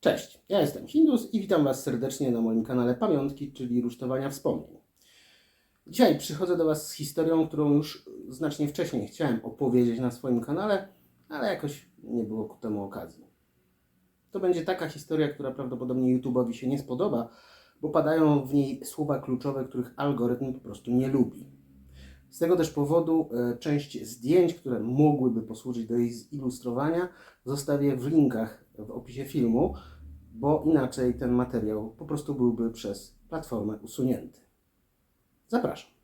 Cześć, ja jestem Hindus i witam Was serdecznie na moim kanale Pamiątki, czyli rusztowania wspomnień. Dzisiaj przychodzę do Was z historią, którą już znacznie wcześniej chciałem opowiedzieć na swoim kanale, ale jakoś nie było ku temu okazji. To będzie taka historia, która prawdopodobnie YouTube'owi się nie spodoba, bo padają w niej słowa kluczowe, których algorytm po prostu nie lubi. Z tego też powodu e, część zdjęć, które mogłyby posłużyć do jej zilustrowania, zostawię w linkach w opisie filmu, bo inaczej ten materiał po prostu byłby przez platformę usunięty. Zapraszam.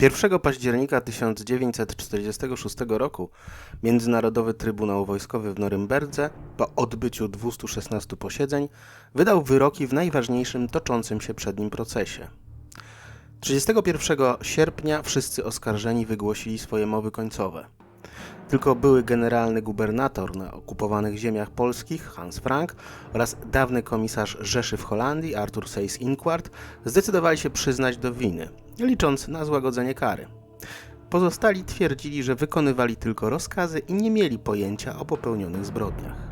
Pierwszego października 1946 roku Międzynarodowy Trybunał Wojskowy w Norymberdze po odbyciu 216 posiedzeń wydał wyroki w najważniejszym toczącym się przed nim procesie. 31 sierpnia wszyscy oskarżeni wygłosili swoje mowy końcowe. Tylko były generalny gubernator na okupowanych ziemiach polskich Hans Frank oraz dawny komisarz Rzeszy w Holandii Arthur Seyss-Inquart zdecydowali się przyznać do winy, licząc na złagodzenie kary. Pozostali twierdzili, że wykonywali tylko rozkazy i nie mieli pojęcia o popełnionych zbrodniach.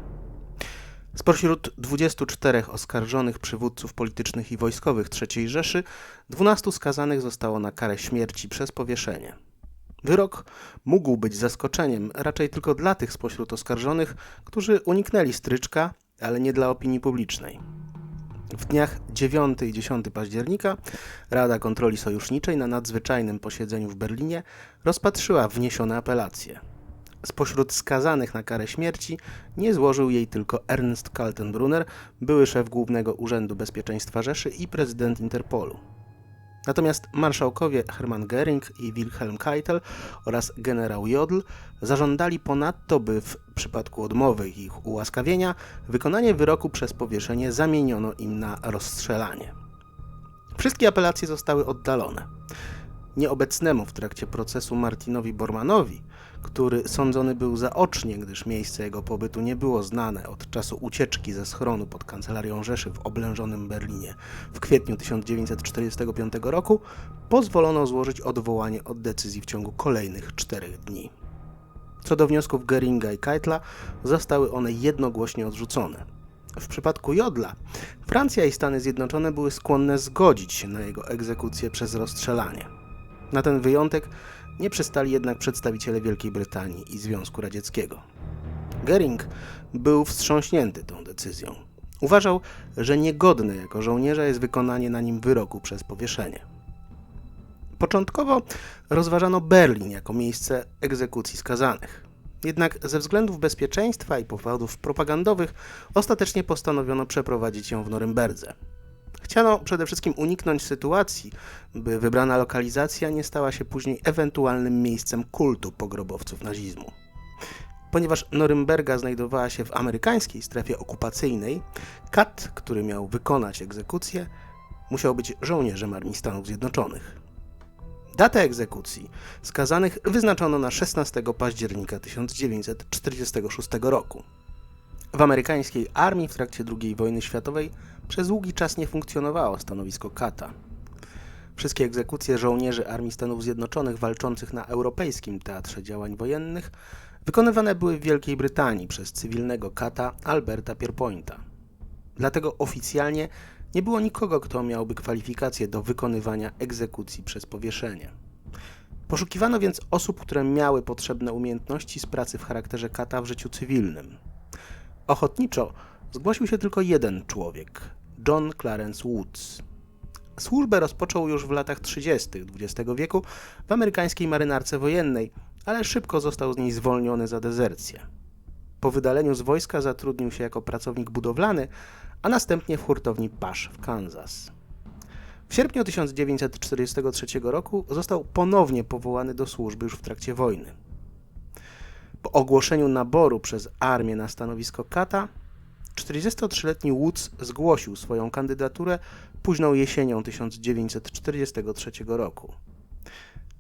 Spośród 24 oskarżonych przywódców politycznych i wojskowych III Rzeszy, 12 skazanych zostało na karę śmierci przez powieszenie. Wyrok mógł być zaskoczeniem raczej tylko dla tych spośród oskarżonych, którzy uniknęli stryczka, ale nie dla opinii publicznej. W dniach 9 i 10 października Rada Kontroli Sojuszniczej na nadzwyczajnym posiedzeniu w Berlinie rozpatrzyła wniesione apelacje. Spośród skazanych na karę śmierci nie złożył jej tylko Ernst Kaltenbrunner, były szef Głównego Urzędu Bezpieczeństwa Rzeszy i prezydent Interpolu. Natomiast marszałkowie Hermann Göring i Wilhelm Keitel oraz generał Jodl zażądali ponadto, by w przypadku odmowy ich ułaskawienia wykonanie wyroku przez powieszenie zamieniono im na rozstrzelanie. Wszystkie apelacje zostały oddalone. Nieobecnemu w trakcie procesu Martinowi Bormanowi, który sądzony był zaocznie, gdyż miejsce jego pobytu nie było znane od czasu ucieczki ze schronu pod kancelarią Rzeszy w oblężonym Berlinie w kwietniu 1945 roku, pozwolono złożyć odwołanie od decyzji w ciągu kolejnych czterech dni. Co do wniosków Geringa i Keitla, zostały one jednogłośnie odrzucone. W przypadku Jodla, Francja i Stany Zjednoczone były skłonne zgodzić się na jego egzekucję przez rozstrzelanie. Na ten wyjątek nie przystali jednak przedstawiciele Wielkiej Brytanii i Związku Radzieckiego. Gering był wstrząśnięty tą decyzją. Uważał, że niegodne jako żołnierza jest wykonanie na nim wyroku przez powieszenie. Początkowo rozważano Berlin jako miejsce egzekucji skazanych. Jednak ze względów bezpieczeństwa i powodów propagandowych ostatecznie postanowiono przeprowadzić ją w Norymberdze. Chciano przede wszystkim uniknąć sytuacji, by wybrana lokalizacja nie stała się później ewentualnym miejscem kultu pogrobowców nazizmu. Ponieważ Norymberga znajdowała się w amerykańskiej strefie okupacyjnej, kat, który miał wykonać egzekucję, musiał być żołnierzem Armii Stanów Zjednoczonych. Datę egzekucji skazanych wyznaczono na 16 października 1946 roku. W amerykańskiej armii w trakcie II wojny światowej przez długi czas nie funkcjonowało stanowisko kata. Wszystkie egzekucje żołnierzy Armii Stanów Zjednoczonych walczących na europejskim teatrze działań wojennych wykonywane były w Wielkiej Brytanii przez cywilnego kata Alberta Pierpointa. Dlatego oficjalnie nie było nikogo, kto miałby kwalifikacje do wykonywania egzekucji przez powieszenie. Poszukiwano więc osób, które miały potrzebne umiejętności z pracy w charakterze kata w życiu cywilnym. Ochotniczo zgłosił się tylko jeden człowiek John Clarence Woods. Służbę rozpoczął już w latach 30. XX wieku w amerykańskiej marynarce wojennej, ale szybko został z niej zwolniony za dezercję. Po wydaleniu z wojska zatrudnił się jako pracownik budowlany, a następnie w hurtowni Pasz w Kansas. W sierpniu 1943 roku został ponownie powołany do służby już w trakcie wojny. Po ogłoszeniu naboru przez armię na stanowisko kata, 43-letni Woods zgłosił swoją kandydaturę późną jesienią 1943 roku.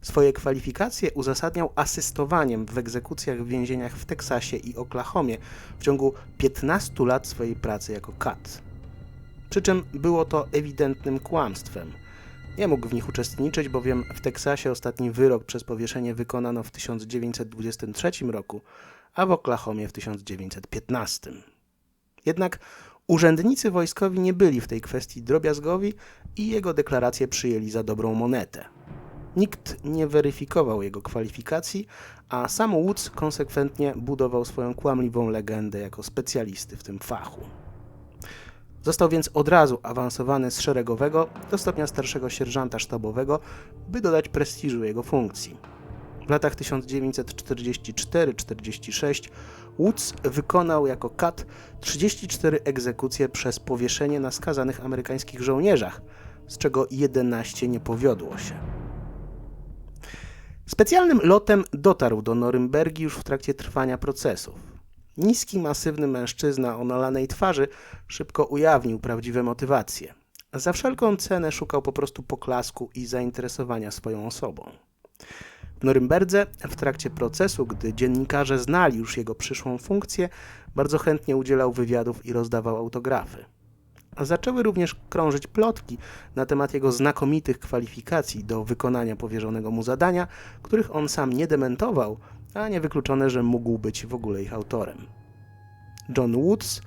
Swoje kwalifikacje uzasadniał asystowaniem w egzekucjach w więzieniach w Teksasie i Oklahomie w ciągu 15 lat swojej pracy jako kat. Przy czym było to ewidentnym kłamstwem. Nie mógł w nich uczestniczyć, bowiem w Teksasie ostatni wyrok przez powieszenie wykonano w 1923 roku, a w Oklahomie w 1915. Jednak urzędnicy wojskowi nie byli w tej kwestii drobiazgowi i jego deklarację przyjęli za dobrą monetę. Nikt nie weryfikował jego kwalifikacji, a sam Woods konsekwentnie budował swoją kłamliwą legendę jako specjalisty w tym fachu. Został więc od razu awansowany z szeregowego do stopnia starszego sierżanta sztabowego, by dodać prestiżu jego funkcji. W latach 1944-46 Woods wykonał jako kat 34 egzekucje przez powieszenie na skazanych amerykańskich żołnierzach, z czego 11 nie powiodło się. Specjalnym lotem dotarł do Norymbergi już w trakcie trwania procesów. Niski, masywny mężczyzna o nalanej twarzy szybko ujawnił prawdziwe motywacje. Za wszelką cenę szukał po prostu poklasku i zainteresowania swoją osobą. W Norymberdze w trakcie procesu, gdy dziennikarze znali już jego przyszłą funkcję, bardzo chętnie udzielał wywiadów i rozdawał autografy. Zaczęły również krążyć plotki na temat jego znakomitych kwalifikacji do wykonania powierzonego mu zadania, których on sam nie dementował, a niewykluczone, że mógł być w ogóle ich autorem. John Woods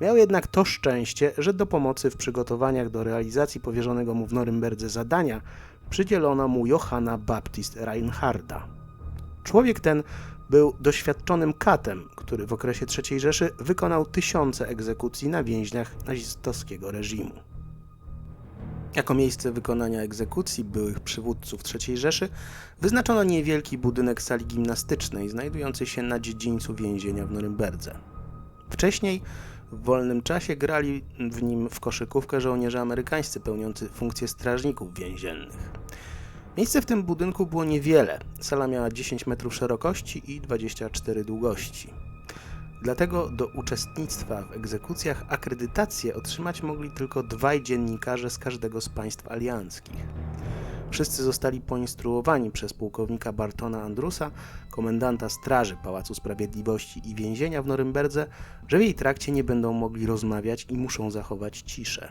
miał jednak to szczęście, że do pomocy w przygotowaniach do realizacji powierzonego mu w Norymberdze zadania przydzielono mu Johanna Baptist Reinharda. Człowiek ten był doświadczonym katem, który w okresie III Rzeszy wykonał tysiące egzekucji na więźniach nazistowskiego reżimu. Jako miejsce wykonania egzekucji byłych przywódców III Rzeszy wyznaczono niewielki budynek sali gimnastycznej znajdujący się na dziedzińcu więzienia w Norymberdze. Wcześniej w wolnym czasie grali w nim w koszykówkę żołnierze amerykańscy pełniący funkcję strażników więziennych. Miejsce w tym budynku było niewiele. Sala miała 10 metrów szerokości i 24 długości. Dlatego do uczestnictwa w egzekucjach akredytację otrzymać mogli tylko dwaj dziennikarze z każdego z państw alianckich. Wszyscy zostali poinstruowani przez pułkownika Bartona Andrusa, komendanta Straży Pałacu Sprawiedliwości i więzienia w Norymberdze, że w jej trakcie nie będą mogli rozmawiać i muszą zachować ciszę.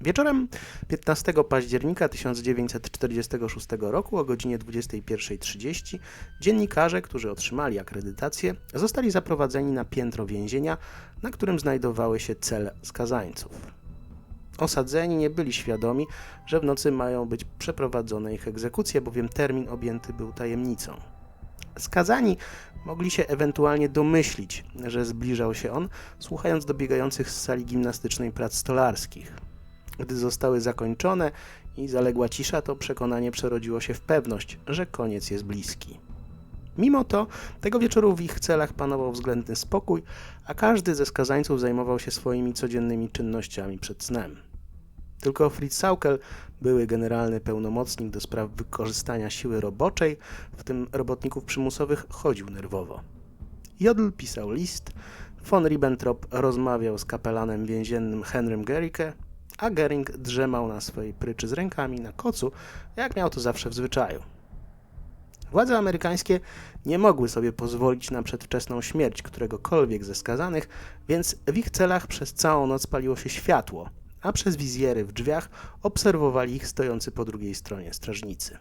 Wieczorem 15 października 1946 roku o godzinie 21.30 dziennikarze, którzy otrzymali akredytację, zostali zaprowadzeni na piętro więzienia, na którym znajdowały się cele skazańców. Osadzeni nie byli świadomi, że w nocy mają być przeprowadzone ich egzekucje, bowiem termin objęty był tajemnicą. Skazani mogli się ewentualnie domyślić, że zbliżał się on, słuchając dobiegających z sali gimnastycznej prac stolarskich. Gdy zostały zakończone i zaległa cisza, to przekonanie przerodziło się w pewność, że koniec jest bliski. Mimo to, tego wieczoru w ich celach panował względny spokój, a każdy ze skazańców zajmował się swoimi codziennymi czynnościami przed snem. Tylko Fritz Saukel, były generalny pełnomocnik do spraw wykorzystania siły roboczej, w tym robotników przymusowych, chodził nerwowo. Jodl pisał list, von Ribbentrop rozmawiał z kapelanem więziennym Henrym Gericke, a Gering drzemał na swojej pryczy z rękami na kocu, jak miał to zawsze w zwyczaju. Władze amerykańskie nie mogły sobie pozwolić na przedwczesną śmierć któregokolwiek ze skazanych, więc w ich celach przez całą noc paliło się światło, a przez wizjery w drzwiach obserwowali ich stojący po drugiej stronie strażnicy.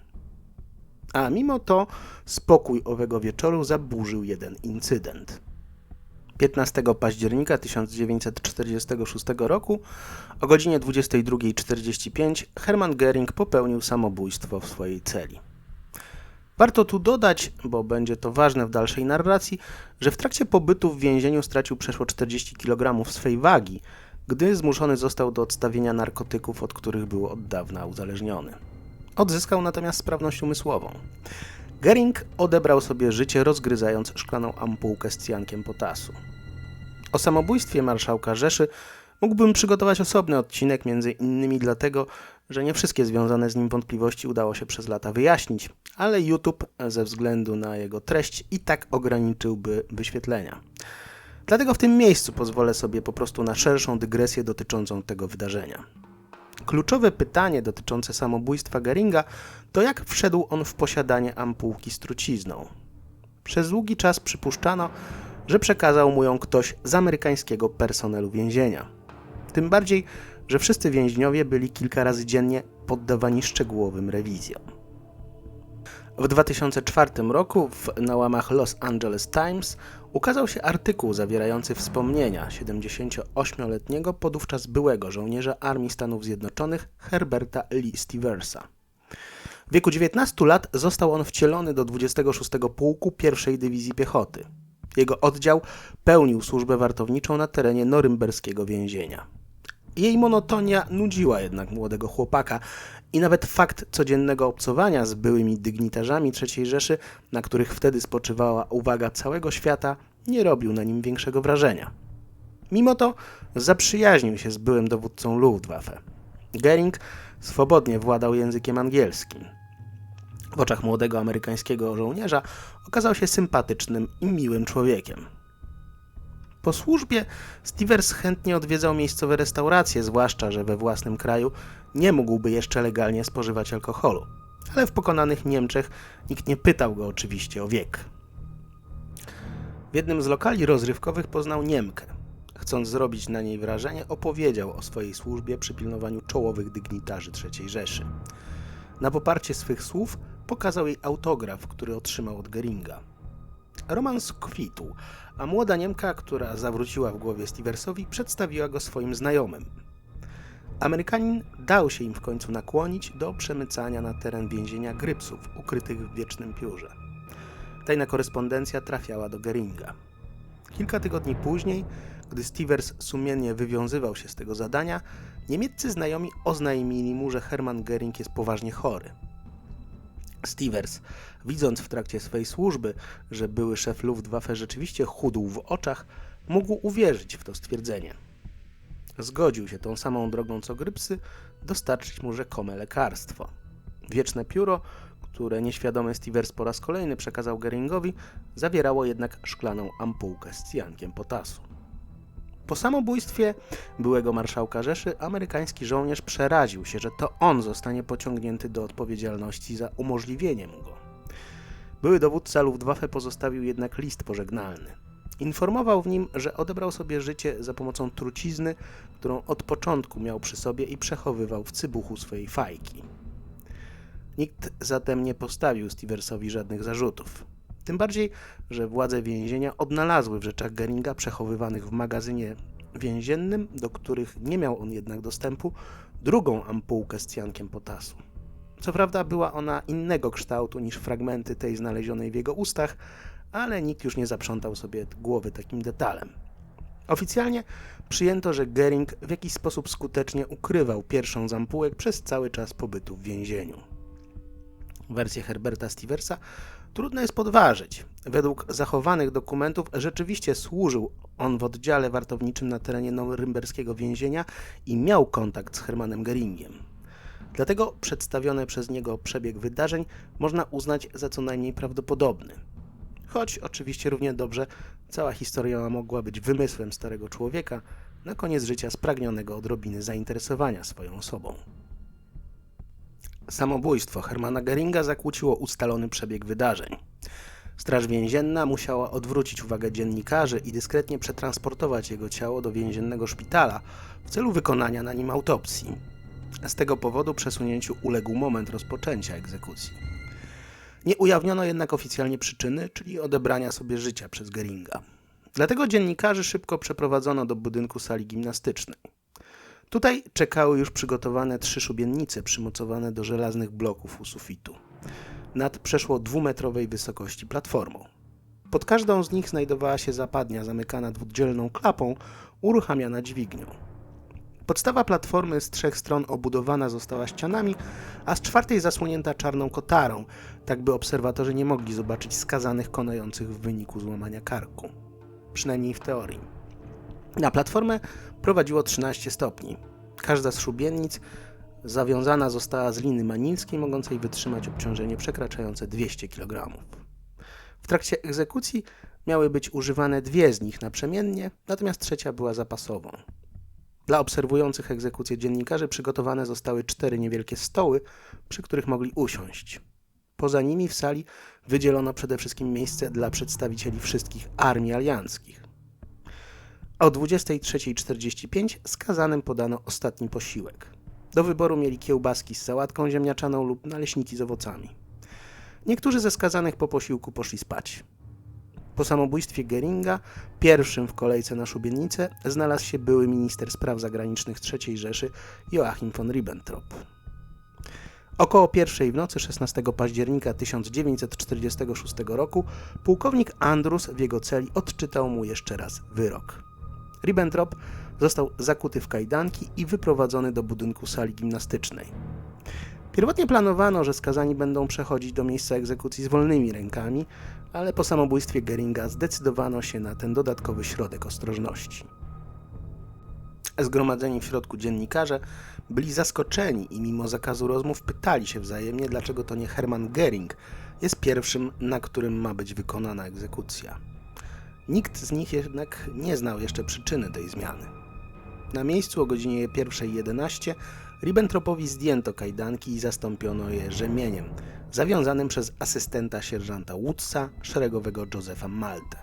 A mimo to spokój owego wieczoru zaburzył jeden incydent. 15 października 1946 roku o godzinie 22.45 Hermann Göring popełnił samobójstwo w swojej celi. Warto tu dodać, bo będzie to ważne w dalszej narracji, że w trakcie pobytu w więzieniu stracił przeszło 40 kg swej wagi, gdy zmuszony został do odstawienia narkotyków, od których był od dawna uzależniony. Odzyskał natomiast sprawność umysłową. Gering odebrał sobie życie rozgryzając szklaną ampułkę z cjankiem potasu. O samobójstwie marszałka Rzeszy mógłbym przygotować osobny odcinek, między innymi dlatego, że nie wszystkie związane z nim wątpliwości udało się przez lata wyjaśnić, ale YouTube ze względu na jego treść i tak ograniczyłby wyświetlenia. Dlatego w tym miejscu pozwolę sobie po prostu na szerszą dygresję dotyczącą tego wydarzenia. Kluczowe pytanie dotyczące samobójstwa Geringa to jak wszedł on w posiadanie ampułki z trucizną. Przez długi czas przypuszczano, że przekazał mu ją ktoś z amerykańskiego personelu więzienia. Tym bardziej, że wszyscy więźniowie byli kilka razy dziennie poddawani szczegółowym rewizjom. W 2004 roku w, na łamach Los Angeles Times ukazał się artykuł zawierający wspomnienia 78-letniego podówczas byłego żołnierza Armii Stanów Zjednoczonych Herberta Lee Steversa. W wieku 19 lat został on wcielony do 26 Pułku I Dywizji Piechoty. Jego oddział pełnił służbę wartowniczą na terenie norymberskiego więzienia. Jej monotonia nudziła jednak młodego chłopaka i nawet fakt codziennego obcowania z byłymi dygnitarzami III Rzeszy, na których wtedy spoczywała uwaga całego świata, nie robił na nim większego wrażenia. Mimo to zaprzyjaźnił się z byłym dowódcą Luftwaffe. Goering swobodnie władał językiem angielskim. W oczach młodego amerykańskiego żołnierza okazał się sympatycznym i miłym człowiekiem. Po służbie Stevers chętnie odwiedzał miejscowe restauracje, zwłaszcza, że we własnym kraju nie mógłby jeszcze legalnie spożywać alkoholu. Ale w pokonanych Niemczech nikt nie pytał go oczywiście o wiek. W jednym z lokali rozrywkowych poznał Niemkę. Chcąc zrobić na niej wrażenie, opowiedział o swojej służbie przy pilnowaniu czołowych dygnitarzy III Rzeszy. Na poparcie swych słów pokazał jej autograf, który otrzymał od Geringa. Romans kwitł, a młoda Niemka, która zawróciła w głowie Steversowi, przedstawiła go swoim znajomym. Amerykanin dał się im w końcu nakłonić do przemycania na teren więzienia grypsów ukrytych w wiecznym piórze. Tajna korespondencja trafiała do Geringa. Kilka tygodni później, gdy Stevers sumiennie wywiązywał się z tego zadania, niemieccy znajomi oznajmili mu, że Hermann Gering jest poważnie chory. Stevers, widząc w trakcie swej służby, że były szef Luftwaffe rzeczywiście chudł w oczach, mógł uwierzyć w to stwierdzenie. Zgodził się tą samą drogą co Grypsy dostarczyć mu rzekome lekarstwo. Wieczne pióro, które nieświadomy Stevers po raz kolejny przekazał Geringowi, zawierało jednak szklaną ampułkę z cyjankiem potasu. Po samobójstwie byłego marszałka Rzeszy amerykański żołnierz przeraził się, że to on zostanie pociągnięty do odpowiedzialności za umożliwienie mu go. Były dowódca Luftwaffe pozostawił jednak list pożegnalny. Informował w nim, że odebrał sobie życie za pomocą trucizny, którą od początku miał przy sobie i przechowywał w cybuchu swojej fajki. Nikt zatem nie postawił Steversowi żadnych zarzutów. Tym bardziej, że władze więzienia odnalazły w rzeczach Geringa przechowywanych w magazynie więziennym, do których nie miał on jednak dostępu, drugą ampułkę z cjankiem potasu. Co prawda była ona innego kształtu niż fragmenty tej znalezionej w jego ustach, ale nikt już nie zaprzątał sobie głowy takim detalem. Oficjalnie przyjęto, że Gering w jakiś sposób skutecznie ukrywał pierwszą z ampułek przez cały czas pobytu w więzieniu. Wersję Herberta Steversa trudno jest podważyć. Według zachowanych dokumentów rzeczywiście służył on w oddziale wartowniczym na terenie norymberskiego więzienia i miał kontakt z Hermanem Geringiem. Dlatego przedstawiony przez niego przebieg wydarzeń można uznać za co najmniej prawdopodobny. Choć oczywiście równie dobrze cała historia mogła być wymysłem starego człowieka, na koniec życia spragnionego odrobiny zainteresowania swoją osobą. Samobójstwo Hermana Geringa zakłóciło ustalony przebieg wydarzeń. Straż więzienna musiała odwrócić uwagę dziennikarzy i dyskretnie przetransportować jego ciało do więziennego szpitala w celu wykonania na nim autopsji. Z tego powodu przesunięciu uległ moment rozpoczęcia egzekucji. Nie ujawniono jednak oficjalnie przyczyny, czyli odebrania sobie życia przez Geringa. Dlatego dziennikarzy szybko przeprowadzono do budynku sali gimnastycznej. Tutaj czekały już przygotowane trzy szubienice przymocowane do żelaznych bloków u sufitu. Nad przeszło dwumetrowej wysokości platformą. Pod każdą z nich znajdowała się zapadnia zamykana dwudzielną klapą, uruchamiana dźwignią. Podstawa platformy z trzech stron obudowana została ścianami, a z czwartej zasłonięta czarną kotarą, tak by obserwatorzy nie mogli zobaczyć skazanych konających w wyniku złamania karku. Przynajmniej w teorii. Na platformę prowadziło 13 stopni. Każda z szubienic zawiązana została z liny manilskiej, mogącej wytrzymać obciążenie przekraczające 200 kg. W trakcie egzekucji miały być używane dwie z nich naprzemiennie, natomiast trzecia była zapasową. Dla obserwujących egzekucję dziennikarzy przygotowane zostały cztery niewielkie stoły, przy których mogli usiąść. Poza nimi w sali wydzielono przede wszystkim miejsce dla przedstawicieli wszystkich armii alianckich. O 23.45 skazanym podano ostatni posiłek. Do wyboru mieli kiełbaski z sałatką ziemniaczaną lub naleśniki z owocami. Niektórzy ze skazanych po posiłku poszli spać. Po samobójstwie Geringa, pierwszym w kolejce na szubienicę, znalazł się były minister spraw zagranicznych III Rzeszy Joachim von Ribbentrop. Około pierwszej w nocy 16 października 1946 roku pułkownik Andrus w jego celi odczytał mu jeszcze raz wyrok. Ribbentrop został zakuty w kajdanki i wyprowadzony do budynku sali gimnastycznej. Pierwotnie planowano, że skazani będą przechodzić do miejsca egzekucji z wolnymi rękami, ale po samobójstwie Geringa zdecydowano się na ten dodatkowy środek ostrożności. Zgromadzeni w środku dziennikarze byli zaskoczeni i mimo zakazu rozmów pytali się wzajemnie, dlaczego to nie Hermann Gering jest pierwszym, na którym ma być wykonana egzekucja. Nikt z nich jednak nie znał jeszcze przyczyny tej zmiany. Na miejscu o godzinie 1.11 Ribbentropowi zdjęto kajdanki i zastąpiono je rzemieniem, zawiązanym przez asystenta sierżanta Woodsa, szeregowego Josepha Malte.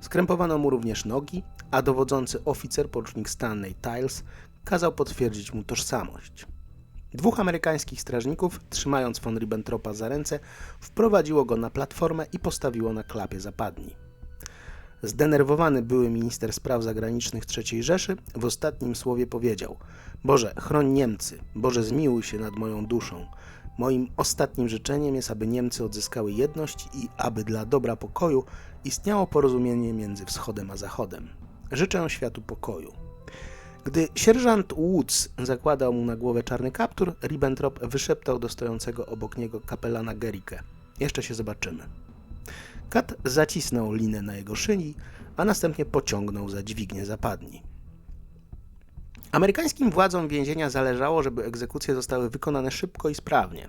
Skrępowano mu również nogi, a dowodzący oficer, porucznik Stanley Tiles, kazał potwierdzić mu tożsamość. Dwóch amerykańskich strażników, trzymając von Ribbentropa za ręce, wprowadziło go na platformę i postawiło na klapie zapadni. Zdenerwowany były minister spraw zagranicznych III Rzeszy w ostatnim słowie powiedział: Boże, chroń Niemcy, Boże, zmiłuj się nad moją duszą. Moim ostatnim życzeniem jest, aby Niemcy odzyskały jedność i aby dla dobra pokoju istniało porozumienie między wschodem a zachodem. Życzę światu pokoju. Gdy sierżant Woods zakładał mu na głowę czarny kaptur, Ribbentrop wyszeptał do stojącego obok niego kapelana Gerikę. Jeszcze się zobaczymy. Kat zacisnął linę na jego szyi, a następnie pociągnął za dźwignię zapadni. Amerykańskim władzom więzienia zależało, żeby egzekucje zostały wykonane szybko i sprawnie.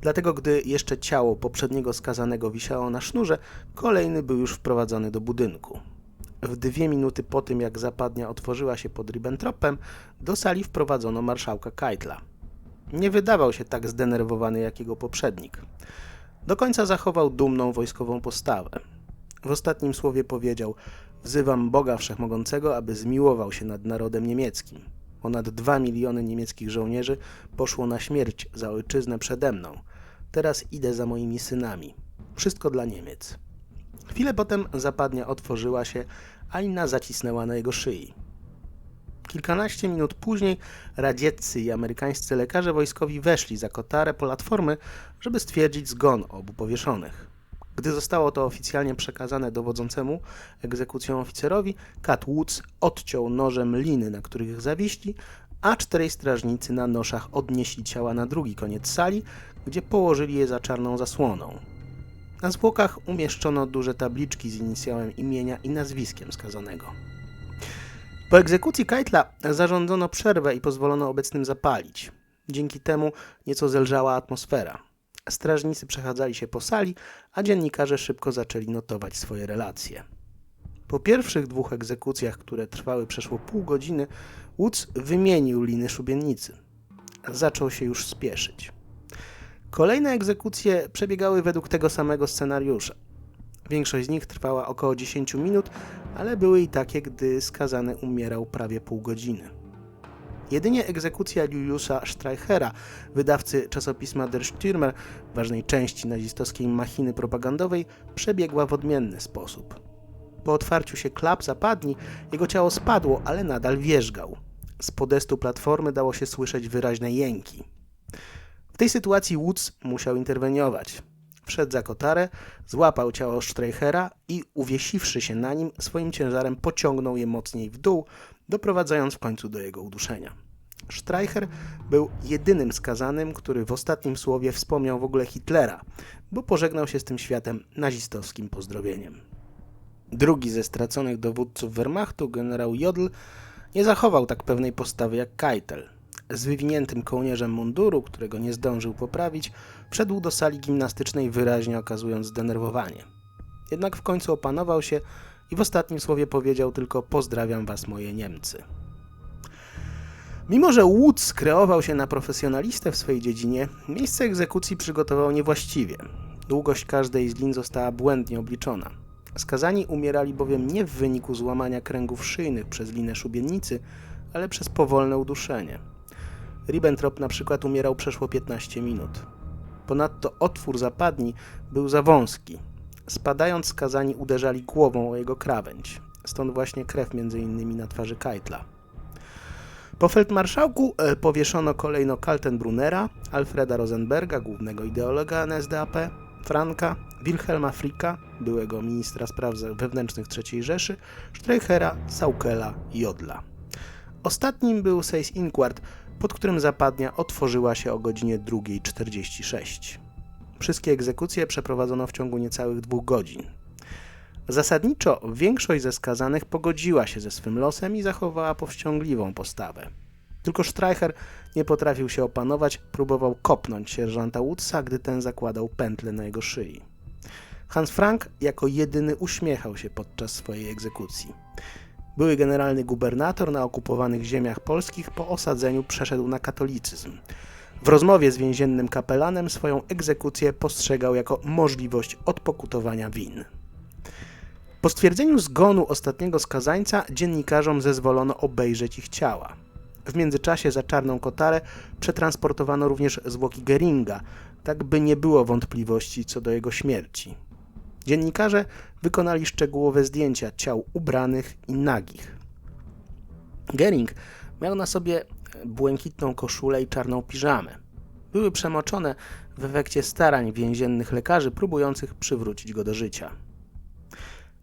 Dlatego, gdy jeszcze ciało poprzedniego skazanego wisiało na sznurze, kolejny był już wprowadzony do budynku. W dwie minuty po tym, jak zapadnia otworzyła się pod Ribbentropem, do sali wprowadzono marszałka Keitla. Nie wydawał się tak zdenerwowany jak jego poprzednik. Do końca zachował dumną wojskową postawę. W ostatnim słowie powiedział: Wzywam Boga Wszechmogącego, aby zmiłował się nad narodem niemieckim. Ponad dwa miliony niemieckich żołnierzy poszło na śmierć za ojczyznę przede mną. Teraz idę za moimi synami. Wszystko dla Niemiec. Chwilę potem zapadnia otworzyła się, a inna zacisnęła na jego szyi. Kilkanaście minut później radzieccy i amerykańscy lekarze wojskowi weszli za kotarę platformy, żeby stwierdzić zgon obu powieszonych. Gdy zostało to oficjalnie przekazane dowodzącemu egzekucją oficerowi, Cat Woods odciął nożem liny, na których ich zawiśli, a czterej strażnicy na noszach odnieśli ciała na drugi koniec sali, gdzie położyli je za czarną zasłoną. Na zwłokach umieszczono duże tabliczki z inicjałem imienia i nazwiskiem skazanego. Po egzekucji Keitla zarządzono przerwę i pozwolono obecnym zapalić. Dzięki temu nieco zelżała atmosfera. Strażnicy przechadzali się po sali, a dziennikarze szybko zaczęli notować swoje relacje. Po pierwszych dwóch egzekucjach, które trwały przeszło pół godziny, Woods wymienił liny szubienicy. Zaczął się już spieszyć. Kolejne egzekucje przebiegały według tego samego scenariusza. Większość z nich trwała około 10 minut, ale były i takie, gdy skazany umierał prawie pół godziny. Jedynie egzekucja Juliusza Streichera, wydawcy czasopisma Der Stürmer, ważnej części nazistowskiej machiny propagandowej, przebiegła w odmienny sposób. Po otwarciu się klap zapadni, jego ciało spadło, ale nadal wierzgał. Z podestu platformy dało się słyszeć wyraźne jęki. W tej sytuacji Woods musiał interweniować. Wszedł za kotarę, złapał ciało Streichera i uwiesiwszy się na nim, swoim ciężarem pociągnął je mocniej w dół, doprowadzając w końcu do jego uduszenia. Streicher był jedynym skazanym, który w ostatnim słowie wspomniał w ogóle Hitlera, bo pożegnał się z tym światem nazistowskim pozdrowieniem. Drugi ze straconych dowódców Wehrmachtu, generał Jodl, nie zachował tak pewnej postawy jak Keitel. Z wywiniętym kołnierzem munduru, którego nie zdążył poprawić, wszedł do sali gimnastycznej wyraźnie okazując zdenerwowanie. Jednak w końcu opanował się i w ostatnim słowie powiedział tylko pozdrawiam was moje Niemcy. Mimo, że Woods kreował się na profesjonalistę w swojej dziedzinie, miejsce egzekucji przygotował niewłaściwie. Długość każdej z lin została błędnie obliczona. Skazani umierali bowiem nie w wyniku złamania kręgów szyjnych przez linę szubienicy, ale przez powolne uduszenie. Ribbentrop na przykład umierał przeszło 15 minut. Ponadto otwór zapadni był za wąski. Spadając skazani uderzali głową o jego krawędź. Stąd właśnie krew między innymi na twarzy Keitla. Po feldmarszałku e, powieszono kolejno Kaltenbrunera, Alfreda Rosenberga, głównego ideologa NSDAP, Franka, Wilhelma Fricka, byłego ministra spraw wewnętrznych III Rzeszy, Streichera, Saukela i Jodla. Ostatnim był Seyss Inquart, pod którym zapadnia otworzyła się o godzinie 2.46. Wszystkie egzekucje przeprowadzono w ciągu niecałych dwóch godzin. Zasadniczo większość ze skazanych pogodziła się ze swym losem i zachowała powściągliwą postawę. Tylko Streicher nie potrafił się opanować, próbował kopnąć sierżanta Woodsa, gdy ten zakładał pętlę na jego szyi. Hans Frank jako jedyny uśmiechał się podczas swojej egzekucji. Były generalny gubernator na okupowanych ziemiach polskich po osadzeniu przeszedł na katolicyzm. W rozmowie z więziennym kapelanem swoją egzekucję postrzegał jako możliwość odpokutowania win. Po stwierdzeniu zgonu ostatniego skazańca dziennikarzom zezwolono obejrzeć ich ciała. W międzyczasie za czarną kotarę przetransportowano również zwłoki Geringa, tak by nie było wątpliwości co do jego śmierci. Dziennikarze wykonali szczegółowe zdjęcia ciał ubranych i nagich. Gering miał na sobie błękitną koszulę i czarną piżamę. Były przemoczone w efekcie starań więziennych lekarzy próbujących przywrócić go do życia.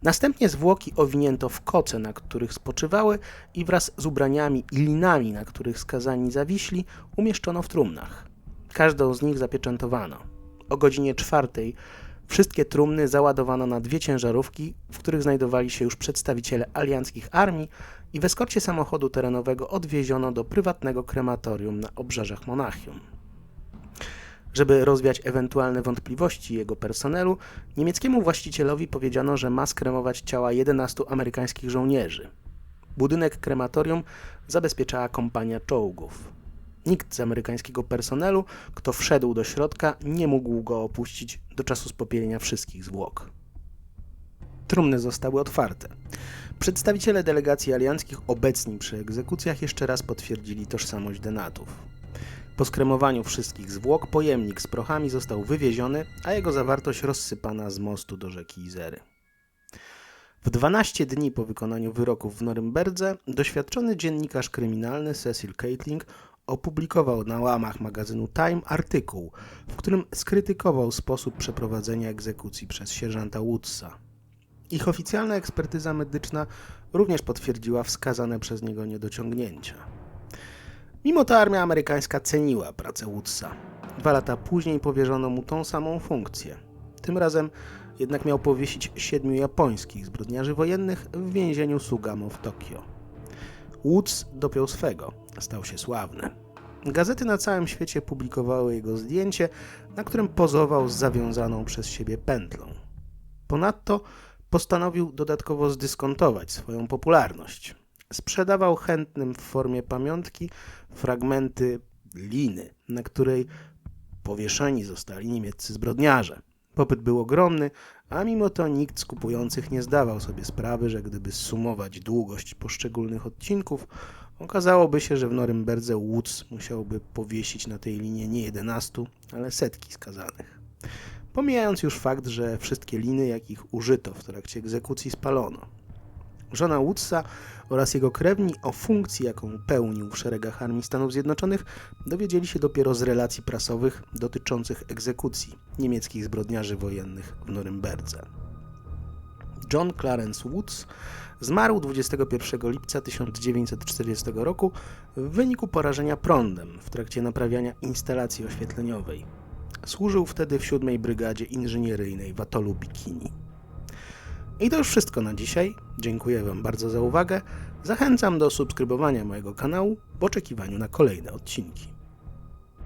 Następnie zwłoki owinięto w koce, na których spoczywały i wraz z ubraniami i linami, na których skazani zawiśli, umieszczono w trumnach. Każdą z nich zapieczętowano. O godzinie czwartej wszystkie trumny załadowano na dwie ciężarówki, w których znajdowali się już przedstawiciele alianckich armii i w eskorcie samochodu terenowego odwieziono do prywatnego krematorium na obrzeżach Monachium. Żeby rozwiać ewentualne wątpliwości jego personelu, niemieckiemu właścicielowi powiedziano, że ma skremować ciała 11 amerykańskich żołnierzy. Budynek krematorium zabezpieczała kompania czołgów. Nikt z amerykańskiego personelu, kto wszedł do środka, nie mógł go opuścić do czasu spopielenia wszystkich zwłok. Trumny zostały otwarte. Przedstawiciele delegacji alianckich obecni przy egzekucjach jeszcze raz potwierdzili tożsamość denatów. Po skremowaniu wszystkich zwłok pojemnik z prochami został wywieziony, a jego zawartość rozsypana z mostu do rzeki Izery. W 12 dni po wykonaniu wyroków w Norymberdze doświadczony dziennikarz kryminalny Cecil Caitling opublikował na łamach magazynu Time artykuł, w którym skrytykował sposób przeprowadzenia egzekucji przez sierżanta Woodsa. Ich oficjalna ekspertyza medyczna również potwierdziła wskazane przez niego niedociągnięcia. Mimo to armia amerykańska ceniła pracę Woodsa. Dwa lata później powierzono mu tą samą funkcję. Tym razem jednak miał powiesić siedmiu japońskich zbrodniarzy wojennych w więzieniu Sugamo w Tokio. Woods dopiął swego, stał się sławny. Gazety na całym świecie publikowały jego zdjęcie, na którym pozował z zawiązaną przez siebie pętlą. Ponadto postanowił dodatkowo zdyskontować swoją popularność. Sprzedawał chętnym w formie pamiątki fragmenty liny, na której powieszeni zostali niemieccy zbrodniarze. Popyt był ogromny, a mimo to nikt z kupujących nie zdawał sobie sprawy, że gdyby sumować długość poszczególnych odcinków, okazałoby się, że w Norymberdze Woods musiałby powiesić na tej linie nie 11, ale setki skazanych. Pomijając już fakt, że wszystkie liny, jakich użyto w trakcie egzekucji, spalono. Żona Woodsa oraz jego krewni o funkcji, jaką pełnił w szeregach Armii Stanów Zjednoczonych, dowiedzieli się dopiero z relacji prasowych dotyczących egzekucji niemieckich zbrodniarzy wojennych w Norymberdze. John Clarence Woods zmarł 21 lipca 1940 roku w wyniku porażenia prądem w trakcie naprawiania instalacji oświetleniowej. Służył wtedy w 7 Brygadzie Inżynieryjnej w atolu Bikini. I to już wszystko na dzisiaj. Dziękuję Wam bardzo za uwagę. Zachęcam do subskrybowania mojego kanału w oczekiwaniu na kolejne odcinki.